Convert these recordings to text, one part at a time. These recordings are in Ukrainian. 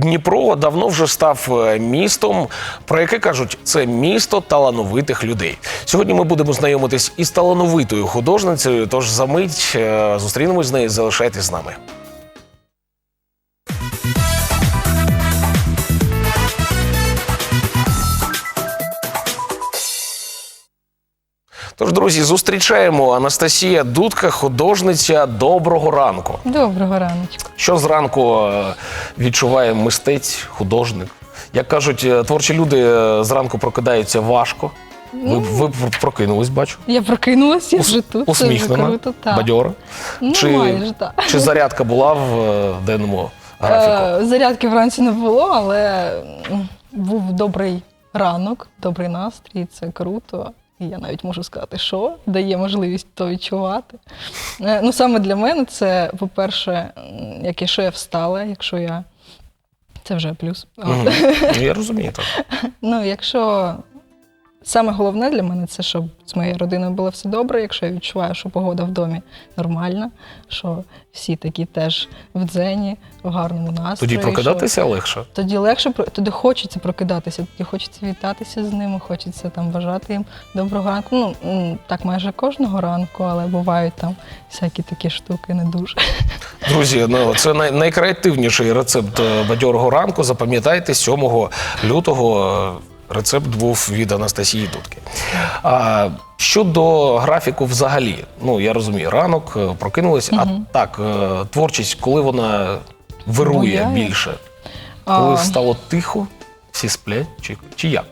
Дніпро давно вже став е, містом, про яке кажуть, це місто талановитих людей. Сьогодні ми будемо знайомитись із талановитою художницею. Тож за мить е, зустрінемось з нею. Залишайтесь з нами. Тож, друзі, зустрічаємо Анастасія Дудка, художниця. Доброго ранку. Доброго раночку. Що зранку е, відчуває мистець, художник? Як кажуть, е, творчі люди е, зранку прокидаються важко. Ви, ви прокинулись, бачу. Я прокинулась, я вже тут. Усміхнена, круто, так. бадьора. Ну, Чи- майже так. Чи зарядка була в денному графіку? Е, Зарядки вранці не було, але був добрий ранок, добрий настрій, це круто. І я навіть можу сказати, що дає можливість то відчувати. Е, Ну, саме для мене це, по-перше, якщо я встала, якщо я. Це вже плюс. Mm -hmm. Ну, я розумію так. Ну, якщо саме головне для мене це, щоб з моєю родиною було все добре, якщо я відчуваю, що погода в домі нормальна, що всі такі теж в дзені, в гарному настрої. Тоді що- прокидатися легше. Тоді легше тоді хочеться прокидатися, тоді хочеться вітатися з ними, хочеться там бажати їм доброго ранку. Ну так майже кожного ранку, але бувають там всякі такі штуки не дуже. Друзі, ну це най- найкреативніший рецепт е, бадьорого ранку. Запам'ятайте, 7 лютого е, рецепт був від Анастасії Дудки. А щодо графіку, взагалі, ну я розумію, ранок е, прокинулись, а так, е, творчість, коли вона вирує Буяє. більше, коли А, стало тихо, всі сплять, чи, чи як?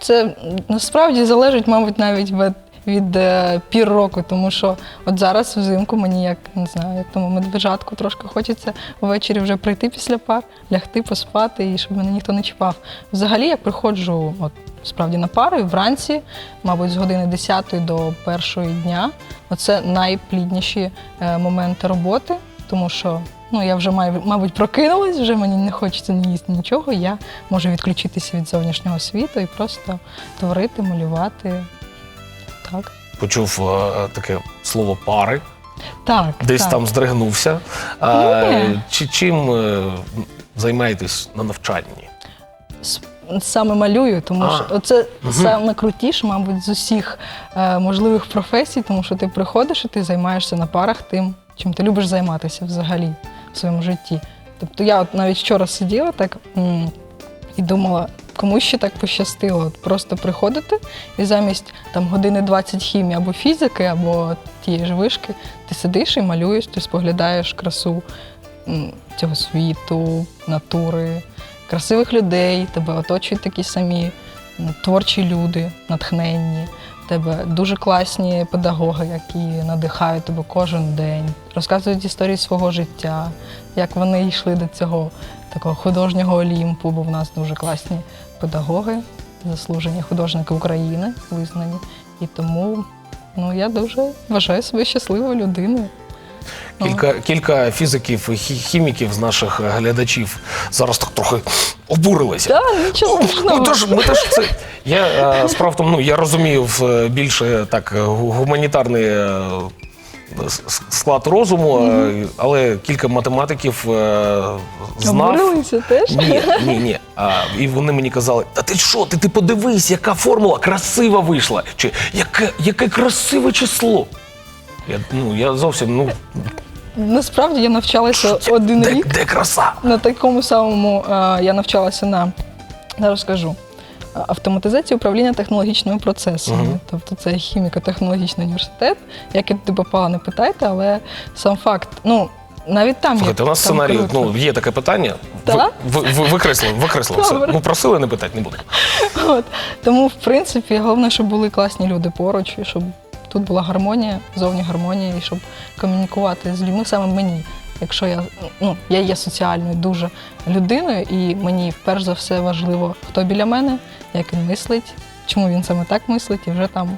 Це насправді залежить, мабуть, навіть від, від е, пір року, тому що от зараз взимку мені як не знаю, як тому медвежатку трошки хочеться ввечері вже прийти після пар, лягти, поспати і щоб мене ніхто не чіпав. Взагалі я приходжу от, справді на пари вранці, мабуть, з години 10 до першої дня. Оце найплідніші е, моменти роботи, тому що ну, я вже маю, мабуть, прокинулась, вже мені не хочеться ні їсти нічого. Я можу відключитися від зовнішнього світу і просто творити, малювати. Так. Почув е, таке слово пари, Так. десь так. там здригнувся. Ні. чи чим е, займаєтесь на навчанні? С- Саме малюю, тому А. що це саме крутіше, мабуть, з усіх е, можливих професій, тому що ти приходиш і ти займаєшся на парах тим, чим ти любиш займатися взагалі в своєму житті. Тобто я от навіть вчора сиділа так м, і думала, кому ще так пощастило. Просто приходити і замість там години 20 хімії або фізики, або тієї ж вишки, ти сидиш і малюєш, ти споглядаєш красу цього світу, натури, красивих людей, тебе оточують такі самі творчі люди, натхненні. Тебе дуже класні педагоги, які надихають тебе кожен день, розказують історії свого життя, як вони йшли до цього такого художнього олімпу, бо в нас дуже класні педагоги, заслужені художники України, визнані. І тому ну, я дуже вважаю себе щасливою людиною. Ну. Кілька, кілька фізиків хіміків з наших глядачів зараз так трохи обурилися. Так, нічого страшного. теж, ми теж це. Я е, справа в тому, ну я розумію в, е, більше так е, гу- гуманітарний е, с- с- склад розуму, е, але кілька математиків е, знав. Обурилися теж? Ні, ні, ні. А, і вони мені казали: Та ти що? Ти, ти подивись, яка формула красива вийшла. Чи яке, яке красиве число? Я, ну, я зовсім, ну, Насправді я навчалася один де, рік. де краса? На такому самому е, я навчалася на зараз скажу. е, Автоматизації управління технологічними процесами. Мгм. Тобто це хіміко-технологічний університет. Як я туди попала, не питайте, але сам факт, ну навіть там Слухайте, є у нас там сценарій, круто. ну, є таке питання. Так? Ви, ви, ви, викреслили, викреслили все. Ну, просили не питати, не буде. От. Тому, в принципі, головне, щоб були класні люди поруч, і щоб тут була гармонія, зовні гармонія, і щоб комунікувати з людьми саме мені. Якщо я ну я є соціальною дуже людиною, і мені перш за все важливо, хто біля мене, як він мислить, чому він саме так мислить, і вже там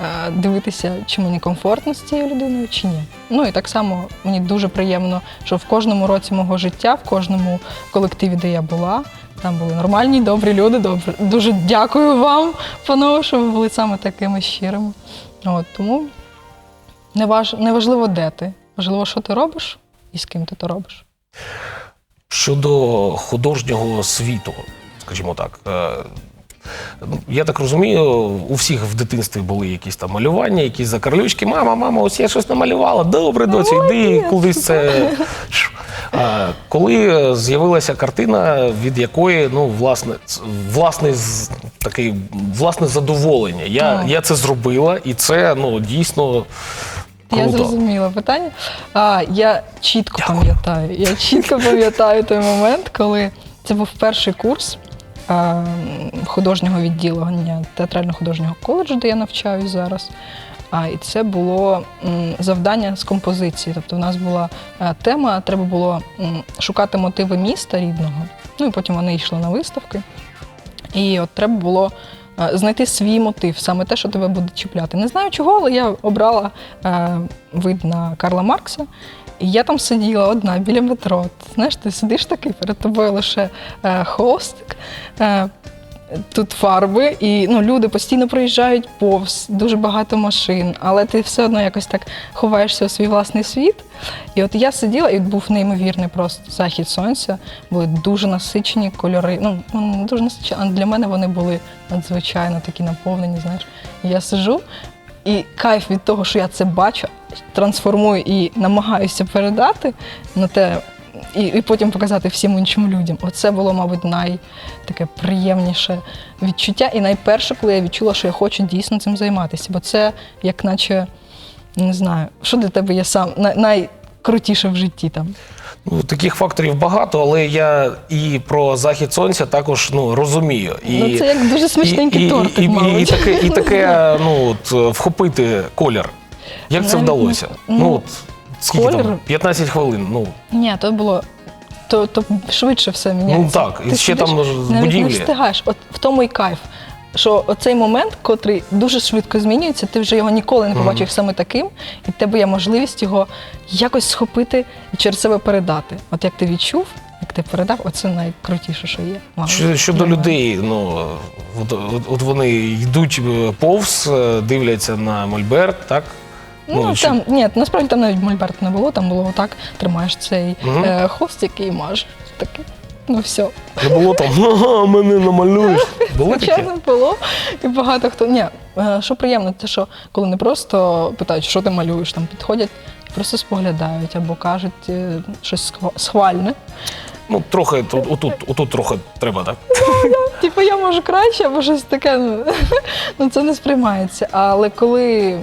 е, дивитися, чи мені комфортно з цією людиною, чи ні. Ну і так само мені дуже приємно, що в кожному році мого життя, в кожному колективі, де я була, там були нормальні, добрі люди. Добре. Дуже дякую вам, панове, що ви були саме такими щирими. От, тому не, важ, не важливо, де ти. Важливо, що ти робиш і з ким ти то робиш. щодо художнього світу, скажімо так. е, Я так розумію, у всіх в дитинстві були якісь там малювання, якісь закарлючки. Мама, мама, ось я щось намалювала. Добре, доці, йди кудись це. Коли з'явилася картина, від якої ну власне власне такий власне задоволення. Я, я це зробила, і це ну дійсно Я зрозуміла питання. А, я чітко Дякую. пам'ятаю. Я чітко пам'ятаю той момент, коли це був перший курс а, художнього відділення театрально-художнього коледжу, де я навчаюсь зараз. А, і це було завдання з композиції. Тобто, у нас була е, тема, треба було шукати мотиви міста рідного. Ну і потім вони йшли на виставки. І от треба було е, знайти свій мотив, саме те, що тебе буде чіпляти. Не знаю чого, але я обрала е, вид на Карла Маркса. І я там сиділа одна біля метро. Знаєш, ти сидиш такий, перед тобою лише холстик, тут фарби, і ну, люди постійно проїжджають повз, дуже багато машин, але ти все одно якось так ховаєшся у свій власний світ. І от я сиділа, і був неймовірний просто захід сонця, були дуже насичені кольори. Ну, не дуже насичені, але для мене вони були надзвичайно такі наповнені. Знаєш, я сижу, і кайф від того, що я це бачу, трансформую і намагаюся передати на те. І, і потім показати всім іншим людям. Оце було, мабуть, най таке приємніше відчуття. І найперше, коли я відчула, що я хочу дійсно цим займатися. Бо це як наче не знаю, що для тебе є сам най- найкрутіше в житті там. Ну, таких факторів багато, але я і про захід сонця також ну, розумію. І, Ну, це як дуже смачненький і, тортик, і, і, мабуть. і, таке, і таке ну, от, вхопити колір. Як це вдалося? ну, Ну, от, скільки колір- там? 15 хвилин. Ну, Ні, то було. То, то швидше все міняється. Ну, так, і ще там ж з будівлі. не встигаєш. От в тому і кайф. Що оцей момент, котрий дуже швидко змінюється, ти вже його ніколи не побачиш саме таким, і в тебе є можливість його якось схопити і через себе передати. От як ти відчув, як ти передав, оце найкрутіше, що є. мабуть, Що- Щодо мене. людей, ну от, от, от вони йдуть е, повз, е, дивляться на Мольберт, так? Ну, що- там, ні, насправді там навіть мольберт не було, там було отак, тримаєш цей Мгм. е, хвостик і мажеш. Такий. Ну все. Не було там, ага, мене намалюєш. Такі? Звичайно, було. І багато хто. Ні, е, що приємно, те, що коли не просто питають, що ти малюєш, там підходять, просто споглядають або кажуть е, щось схвальне. Ну, трохи тут, отут, отут трохи треба, так? Типу, я можу краще, або щось таке. Ну, ну це не сприймається. Але коли.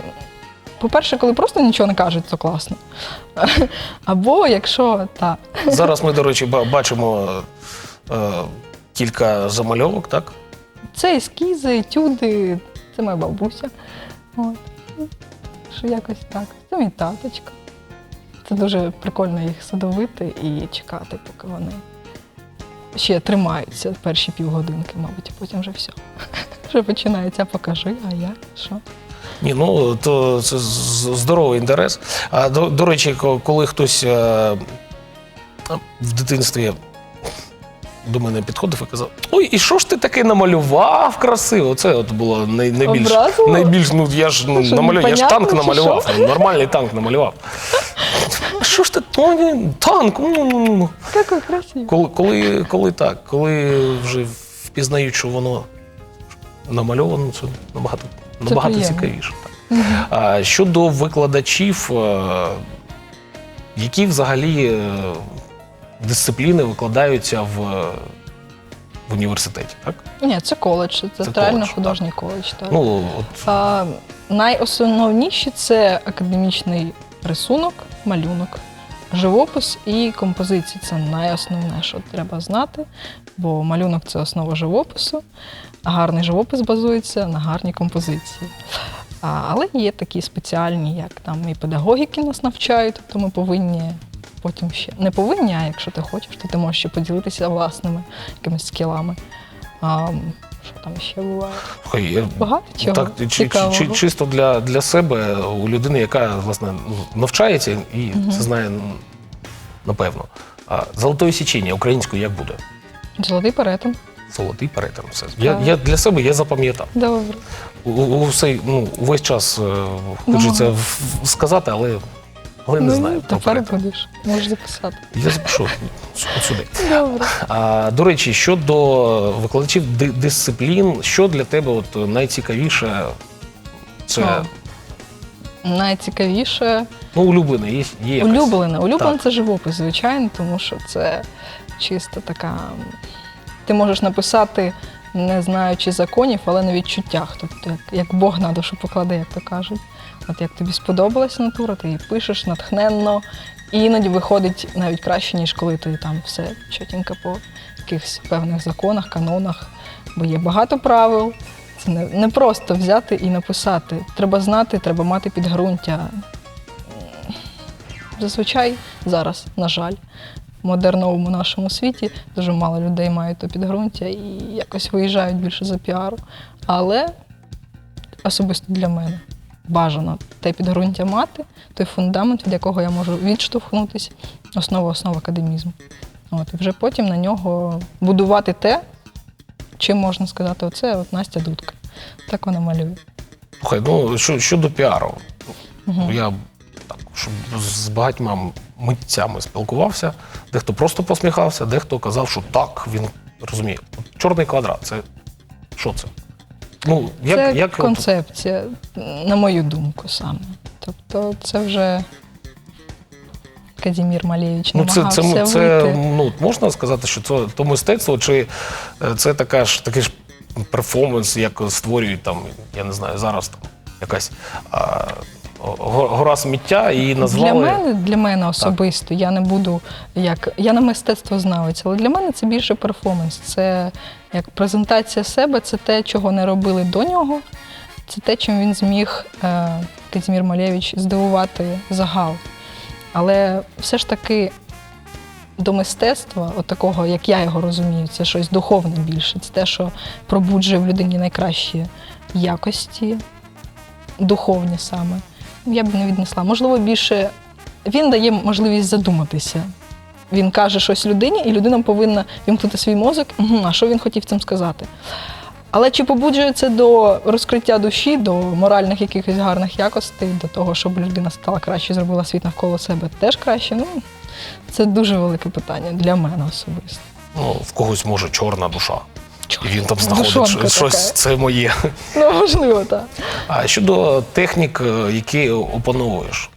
По-перше, коли просто нічого не кажуть, то класно. Або якщо так. Зараз ми, до речі, ба- бачимо е, кілька замальовок, так? Це ескізи, етюди, це моя бабуся. От. Що якось так. Це мій таточка. Це дуже прикольно їх садовити і чекати, поки вони ще тримаються перші півгодинки, мабуть, а потім вже все. Вже починається, покажи, а я що? Ні, ну то це здоровий інтерес. А до, до речі, коли хтось е, в дитинстві до мене підходив і казав: Ой, і що ж ти таке намалював красиво? Це от було най, найбільш, найбільш, ну я ж ну, намалював, я ж танк намалював, ну, нормальний танк намалював. Що ж ти, ну, ні, танк? ну, ну, ну, ну». Як красиво. Коли, коли, коли так, коли вже впізнають, що воно намальовано, це набагато, набагато приємно. цікавіше. Так. А щодо викладачів, е, які взагалі е, дисципліни викладаються в, в університеті, так? Ні, це коледж, це театрально-художній коледж. Так. Ну, от, А, найосновніші це академічний рисунок, малюнок, живопис і композиції. Це найосновне, що треба знати, бо малюнок це основа живопису, а гарний живопис базується на гарній композиції. А, але є такі спеціальні, як там і педагогіки нас навчають, тобто ми повинні потім ще не повинні, а якщо ти хочеш, то ти можеш ще поділитися власними якимись скілами. А, що там ще буває? я- Багато чого так, чи, чи, цікавого. чи, чисто для, для себе, у людини, яка власне ну, навчається і це знає ну, напевно. А золотої січення українською як буде? Золотий перетин. Золотий перетин. Все. Я, Так. я для себе я запам'ятав. Добре. У- у- Усе, ну, увесь час е, хочеться в- в- сказати, але але не Ну, знаю. Тепер попереду. будеш. Можеш записати. Я запишу от сюди. Добре. А, до речі, щодо викладачів ди- дисциплін, що для тебе от найцікавіше? Це О. Найцікавіше ну, улюблене, є, є якась? улюблене. Улюблене Так. це живопис, звичайно, тому що це чисто така. Ти можеш написати, не знаючи законів, але на відчуттях. Тобто, як, як Бог на душу покладе, як то кажуть. От як тобі сподобалася натура, ти її пишеш натхненно, і іноді виходить навіть краще, ніж коли ти там все чотенько по якихось певних законах, канонах. Бо є багато правил. Це не, не просто взяти і написати. Треба знати, треба мати підґрунтя. Зазвичай зараз, на жаль, в модерновому нашому світі дуже мало людей мають то підґрунтя і якось виїжджають більше за піару. Але особисто для мене бажано те підґрунтя мати, той фундамент, від якого я можу відштовхнутися, основа основ академізму. От, і вже потім на нього будувати те, чим можна сказати, оце от Настя Дудка. Так вона малює. Слухай, ну що, щодо піару. Мгм. Я так, щоб з багатьма митцями спілкувався, дехто просто посміхався, дехто казав, що так, він розуміє. Чорний квадрат це що це? Ну, як, це як концепція, на мою думку, саме. Тобто, це вже Казімір Малєвич Ну, це, намагався це, це, вийти. ну, можна сказати, що це то мистецтво, чи е, це така ж такий ж перформанс, як створюють там, я не знаю, зараз там якась а, гора сміття і назвали. Для мене, для мене особисто, я не буду як. Я не мистецтвознавець, але для мене це більше перформанс. Це як презентація себе, це те, чого не робили до нього. Це те, чим він зміг е, Казімір Малєвич здивувати загал. Але все ж таки до мистецтва, от такого, як я його розумію, це щось духовне більше. Це те, що пробуджує в людині найкращі якості, духовні саме. Я б не віднесла. Можливо, більше він дає можливість задуматися. Він каже щось людині, і людина повинна вімкнути свій мозок. Угу, а що він хотів цим сказати? Але чи побуджує це до розкриття душі, до моральних якихось гарних якостей, до того, щоб людина стала краще, зробила світ навколо себе теж краще? Ну, це дуже велике питання для мене особисто. Ну, в когось може чорна душа. І він там знаходить щось, така. це моє. Ну, можливо, так. А щодо технік, е, які опановуєш,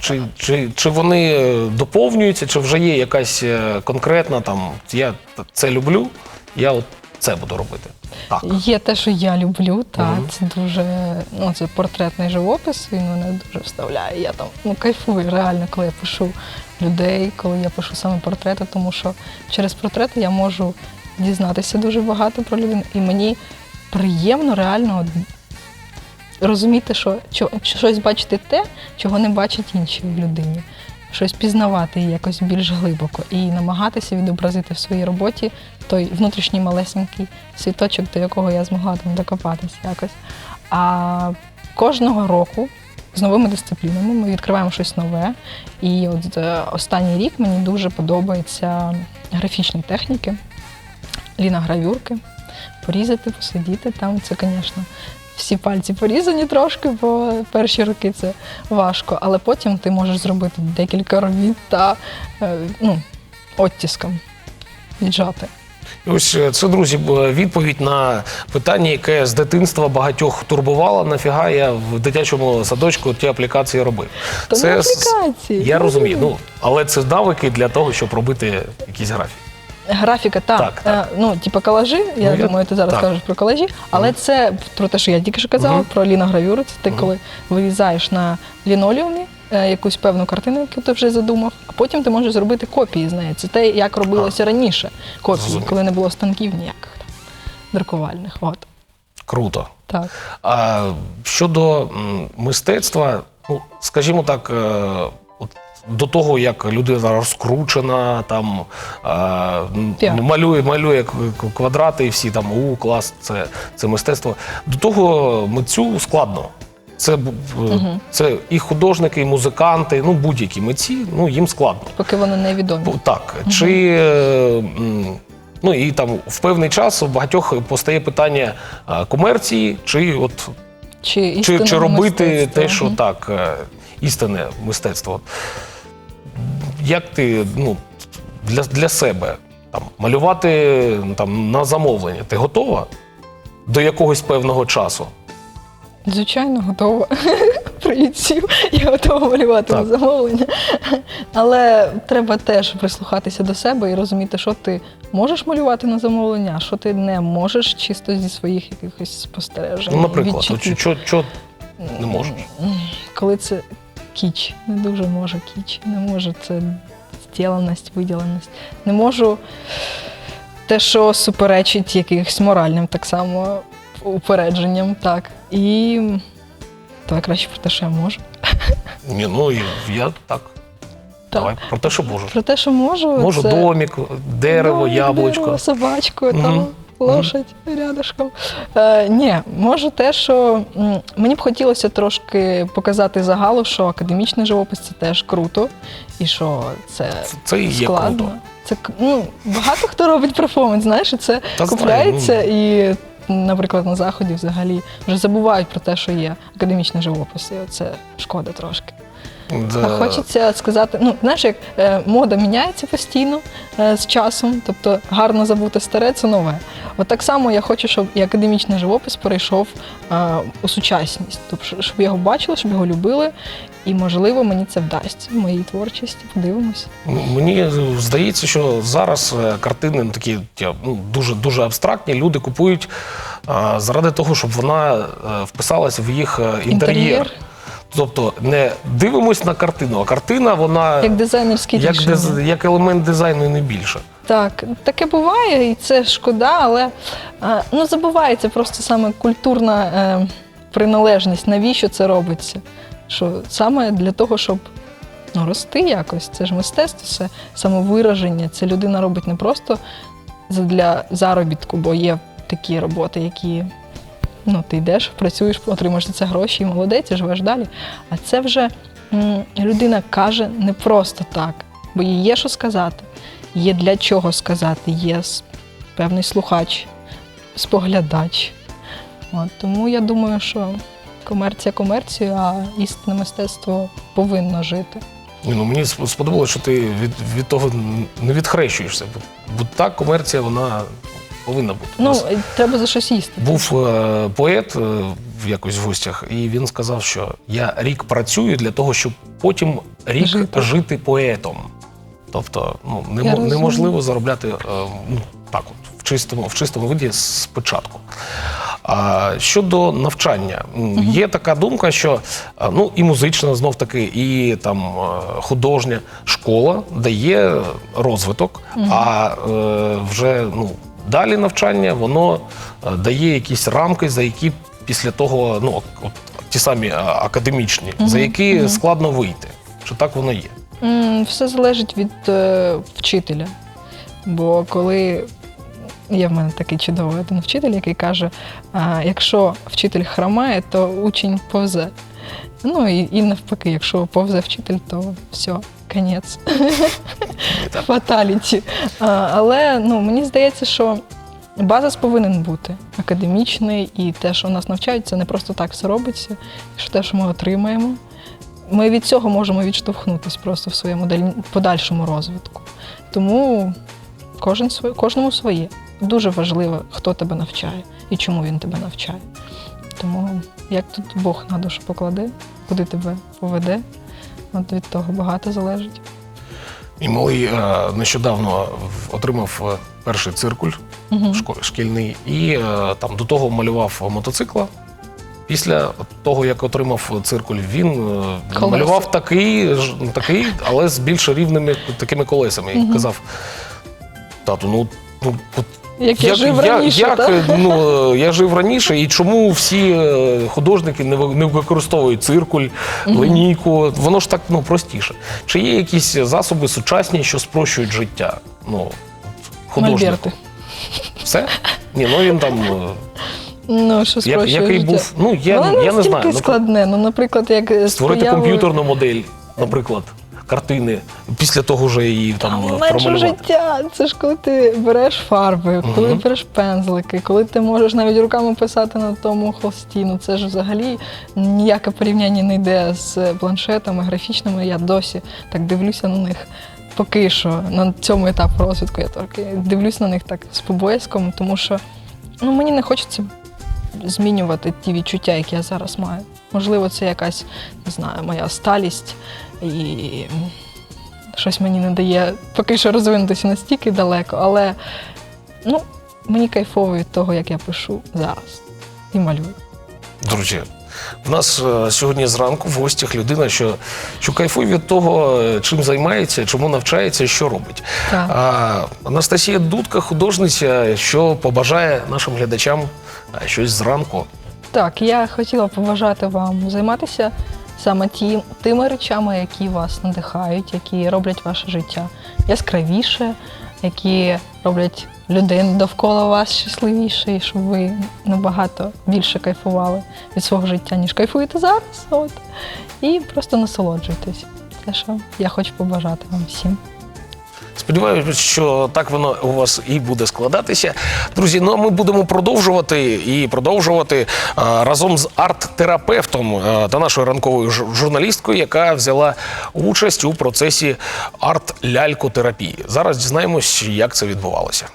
чи, чи, чи вони е, доповнюються, чи вже є якась е, конкретна там, я це люблю, я от це буду робити. Так. Є те, що я люблю, так, Мгм. це дуже, ну, це портретний живопис, він мене дуже вставляє. Я там ну, кайфую реально, коли я пишу людей, коли я пишу саме портрети, тому що через портрети я можу дізнатися дуже багато про людину. І мені приємно реально розуміти, що, що щось бачити те, чого не бачать інші в людині. Щось пізнавати якось більш глибоко і намагатися відобразити в своїй роботі той внутрішній малесенький світочок, до якого я змогла там докопатися якось. А кожного року з новими дисциплінами ми відкриваємо щось нове. І от е, останній рік мені дуже подобаються графічні техніки, ліногравюрки, порізати, посидіти там. Це, звісно, всі пальці порізані трошки, бо перші роки це важко, але потім ти можеш зробити декілька робіт та е, ну, оттиском віджати. Ось е, це, друзі, відповідь на питання, яке з дитинства багатьох турбувало. Нафіга я в дитячому садочку ті аплікації робив. То не аплікації. Я розумію, ну але це навики для того, щоб робити якісь графіки. Графіка, так. Так, так. Е, ну, типу колажі, я Ну, думаю, ти зараз так. кажеш про колажі, але це про те, що я тільки що казала, Мгм. про ліногравюру. Це ти Мгм. коли вирізаєш на лінолеумі е, якусь певну картину, яку ти вже задумав, а потім ти можеш зробити копії з неї. Це те, як робилося раніше. Копії, Зрозумів. коли не було станків ніяких там друкувальних. От. Круто. Так. А щодо мистецтва, ну скажімо так, е, до того, як людина розкручена, там е, малює, малює квадрати, і всі там у клас, це, це мистецтво. До того митцю складно. Це, б- це і художники, і музиканти, ну будь-які митці, ну їм складно. Поки вони невідомі. Так, чи е, ну і там в певний час у багатьох постає питання комерції, чи от чи Чи, чи робити мистецтва. те, що Мгм. так, е, істинне мистецтво. Як ти ну, для, для себе там, малювати там, на замовлення? Ти готова до якогось певного часу? Звичайно, готова. Привіт. Я готова малювати на замовлення. Але треба теж прислухатися до себе і розуміти, що ти можеш малювати на замовлення, а що ти не можеш чисто зі своїх якихось спостережень. Ну, наприклад, що не можеш? Коли це кіч, не дуже може кіч, не може це зділеність, виділеність. Не можу те, що суперечить якихось моральним так само упередженням, так. І давай краще про те, що я можу. Ні, ну і я так. Давай про те, що можеш. Про те, що можу. Можу це... домик, дерево, Домик, яблучко. Дерево, собачку, Мгм. там, лошадь рядышком. Е, ні, можу те, що м, мені б хотілося трошки показати загалу, що академічний живопис це теж круто, і що це Це і є складно. круто. Це к- ну, багато хто робить перформанс, знаєш, і це Та знаю, купляється і. Наприклад, на заході взагалі вже забувають про те, що є академічний живопис, і це шкода трошки. Да. Хочеться сказати, ну знаєш, як е, мода міняється постійно е, з часом, тобто гарно забути старе це нове. От так само я хочу, щоб і академічний живопис перейшов е, у сучасність, тобто щоб його бачили, щоб його любили, і можливо мені це вдасться в моїй творчості. Подивимося. Мені здається, що зараз е, картини ну, такі ну, дуже дуже абстрактні. Люди купують а, заради того, щоб вона вписалася в їх інтер'єр. Інтер'єр. Тобто не дивимось на картину, а картина вона Як дизайнерські як, диз- як елемент дизайну і не більше. Так, таке буває, і це шкода, але е, ну, забувається просто саме культурна е, приналежність, навіщо це робиться. Що саме для того, щоб ну, рости якось. Це ж мистецтво, це самовираження. Це людина робить не просто для заробітку, бо є такі роботи, які ну, ти йдеш, працюєш, отримуєш за це гроші і молодець, і живеш далі. А це вже м, людина каже не просто так, бо їй є що сказати є для чого сказати, є певний слухач, споглядач. От, тому я думаю, що комерція комерцію, а істинне мистецтво повинно жити. Ні, ну, мені сподобалося, що ти від, від того не відхрещуєшся. Бо, бо так комерція вона повинна бути. У Ну, нас е, треба за щось їсти. Був е, поет е, в якось в гостях, і він сказав, що я рік працюю для того, щоб потім рік Жити. жити, поетом. Тобто, ну немо- розумію. неможливо заробляти е, ну, так, от, в чистому, в чистому виді спочатку. А щодо навчання, м, є така думка, що е, ну і музична знов таки, і там е, художня школа дає розвиток, а е, вже ну далі навчання воно е, дає якісь рамки, за які після того, ну от ті самі е, академічні, за які складно вийти. Що так воно є. Все залежить від е, вчителя. Бо коли є в мене такий чудовий один вчитель, який каже: а, якщо вчитель хромає, то учень повзе. Ну і, і навпаки, якщо повзе вчитель, то все, кінець. Фаталіті. Але ну, мені здається, що базис повинен бути академічний, і те, що нас навчають, це не просто так все робиться, що те, що ми отримаємо. Ми від цього можемо відштовхнутися просто в своєму даль- подальшому розвитку. Тому кожен кожному своє. Дуже важливо, хто тебе навчає і чому він тебе навчає. Тому як тут Бог на душу покладе, куди тебе поведе, от від того багато залежить. І малий е, нещодавно отримав е, перший циркуль шко- шкільний, і е, там до того малював мотоцикла. Після того, як отримав циркуль, він е, Колеса. малював такий, такий, але з більш рівними такими колесами. І казав: тату, ну, ну Як я жив раніше, як, так? е, ну, е, я жив раніше, і чому всі е, художники не використовують циркуль, линійку? Воно ж так ну, простіше. Чи є якісь засоби сучасні, що спрощують життя? Ну, художнику? Мольберти. Все? Ні, ну він там. Ну, що Як, який життя. був, ну я, Воно я не знаю. Ну, складне. Ну, наприклад, як створити появою- комп'ютерну модель, наприклад. Картини після того вже її там е, менше життя. Це ж коли ти береш фарби, коли Мгм. береш пензлики, коли ти можеш навіть руками писати на тому холсті. Ну це ж взагалі ніяке порівняння не йде з планшетами графічними. Я досі так дивлюся на них. Поки що на цьому етапі розвитку я тільки дивлюсь на них так з побоязком, тому що ну, мені не хочеться змінювати ті відчуття, які я зараз маю. Можливо, це якась, не знаю, моя сталість і щось мені не дає поки що розвинутися настільки далеко, але ну, мені кайфово від того, як я пишу зараз і малюю. Друзі, в нас е, сьогодні зранку в гостях людина, що, що кайфує від того, е, чим займається, чому навчається, що робить. Так. А Анастасія Дудка, художниця, що побажає нашим глядачам щось зранку. Так, я хотіла побажати вам займатися саме ті, тими речами, які вас надихають, які роблять ваше життя яскравіше, які роблять людей довкола вас щасливіше, і щоб ви набагато більше кайфували від свого життя, ніж кайфуєте зараз. От. І просто насолоджуйтесь. Це що я хочу побажати вам всім. Сподіваюся, що так воно у вас і буде складатися. Друзі, ну а ми будемо продовжувати і продовжувати а, разом з арт-терапевтом а, та нашою ранковою журналісткою, яка взяла участь у процесі арт-лялькотерапії. Зараз дізнаємось, як це відбувалося.